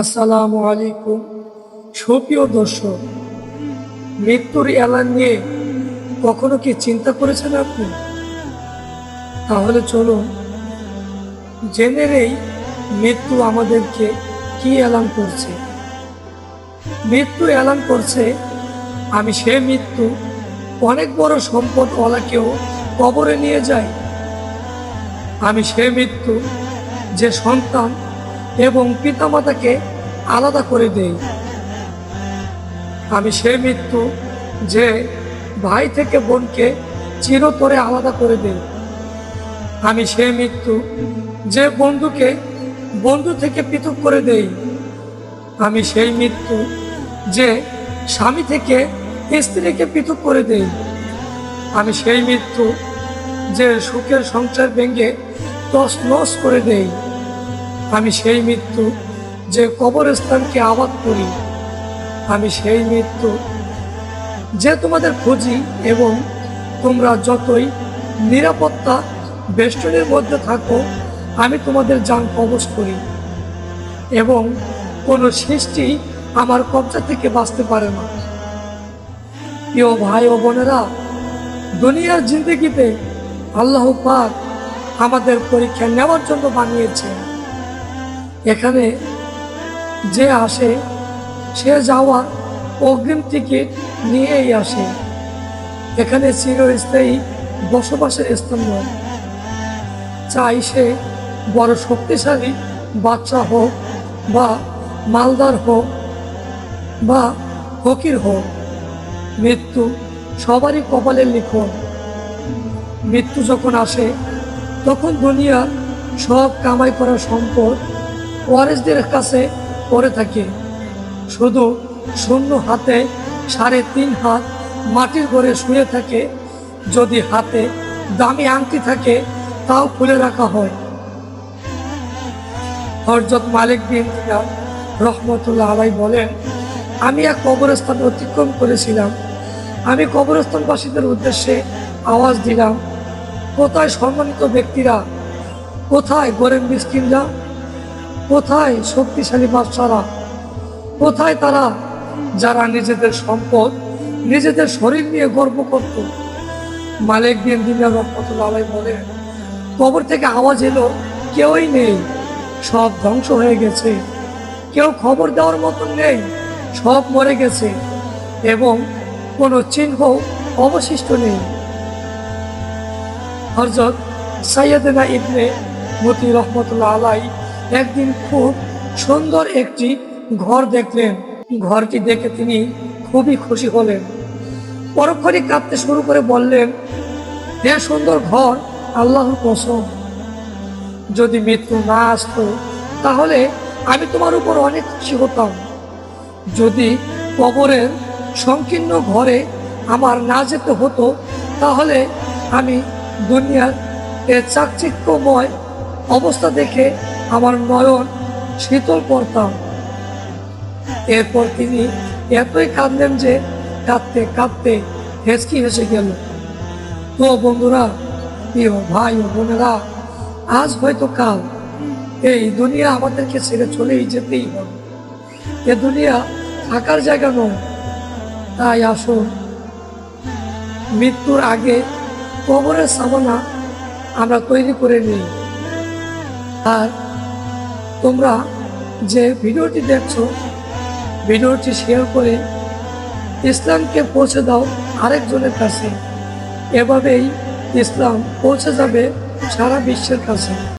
আসসালামু আলাইকুম। সুপ্রিয় দর্শক, মৃত্যুর এলান নিয়ে কখনো কি চিন্তা করেছেন আপনি? তাহলে চলুন, জেনে নেই মৃত্যু আমাদেরকে কি এলান করছে। মৃত্যু এলান করছে, আমি সে মৃত্যু অনেক বড় সম্পদ ওলাকেও কবরে নিয়ে যাই। আমি সে মৃত্যু যে সন্তান এবং পিতামাতাকে আলাদা করে দেই। আমি সে মৃত্যু যে ভাই থেকে বোনকে চিরতরে আলাদা করে দেই। আমি সে মৃত্যু যে বন্ধুকে বন্ধু থেকে পৃথক করে দেই। আমি সেই মৃত্যু যে স্বামী থেকে স্ত্রীকে পৃথক করে দেই। আমি সেই মৃত্যু যে সুখের সংসার ভেঙে তস নস করে দেই। আমি সেই মৃত্যু যে কবরস্থানকে আবাদ করি। আমি সেই মৃত্যু যে তোমাদের খুঁজি এবং তোমরা যতই নিরাপত্তা বেষ্টনের মধ্যে থাকো, আমি তোমাদের যান কবচ করি। এবং কোনো সৃষ্টি আমার কবজা থেকে বাঁচতে পারে না। প্রিয় ভাই ও বোনেরা, দুনিয়ার জিন্দগিতে আল্লাহ পাক আমাদের পরীক্ষা নেওয়ার জন্য বানিয়েছে এখানে যে আসে, সে যাওয়ার অগ্রিম টিকিট নিয়েই আসে। এখানে চিরস্থায়ী বসবাসের স্থান নয় চাই সে বড় শক্তিশালী বাচ্চা হোক বা মালদার হোক বা ফকির হোক। মৃত্যু সবারই কপালের লিখন। মৃত্যু যখন আসে, তখন দুনিয়ার সব কামাই করা সম্পদ ওয়ারেসদের কাছে পড়ে থাকে। শুধু শূন্য হাতে সাড়ে তিন হাত মাটির ঘরে শুয়ে থাকে। যদি হাতে দামি আংটি থাকে, তাও খুলে রাখা হয়। হরজত মালিক বিন রহমতুল্লাহ আলাই বলেন, আমি এক কবরস্থান অতিক্রম করেছিলাম। আমি কবরস্থানবাসীদের উদ্দেশ্যে আওয়াজ দিলাম, কোথায় সম্মানিত ব্যক্তিরা, কোথায় গরিব মিসকিনরা কোথায় শক্তিশালী বাদশারা কোথায় তারা? যারা নিজেদের সম্পদ, নিজেদের শরীর নিয়ে গর্ব করত। মালিক বিন দিনার আলাই বলেন, কবর থেকে আওয়াজ এলো, কেউই নেই। সব ধ্বংস হয়ে গেছে। কেউ খবর দেওয়ার মতন নেই। সব মরে গেছে। এবং কোনো চিহ্ন অবশিষ্ট নেই। হরজত সাইয়েদেনা ইবনে মতি রহমতুল্লাহ আলাই একদিন খুব সুন্দর একটি ঘর দেখলেন। ঘরটি দেখে তিনি খুবই খুশি হলেন। পরক্ষণই কাঁদতে শুরু করে বললেন হে সুন্দর ঘর, আল্লাহর কসম। যদি মৃত্যু না আসতো, তাহলে আমি তোমার উপর অনেক খুশি হতাম। যদি কবরের সংকীর্ণ ঘরে আমার না যেতে হতো, তাহলে আমি দুনিয়ার এ চাকচিক্যময় অবস্থা দেখে আমার নয়ন শীতল করতাম এরপর তিনি এতই কাঁদলেন যে কাঁদতে কাঁদতে হেসকি হেসে গেল। তো বন্ধুরা, প্রিয় ভাই ও বোনেরা, আজ হয়তো কাল এই দুনিয়া আমাদেরকে ছেড়ে চলেই যেতেই হবে। এ দুনিয়া থাকার জায়গা নয়। তাই আসুন, মৃত্যুর আগে কবরের সামনা আমরা তৈরি করে নিই। আর তোমরা যে ভিডিওটি দেখছ, ভিডিওটি শেয়ার করে ইসলামকে পৌঁছে দাও আরেকজনের কাছে। এভাবেই ইসলাম পৌঁছে যাবে সারা বিশ্বের কাছে।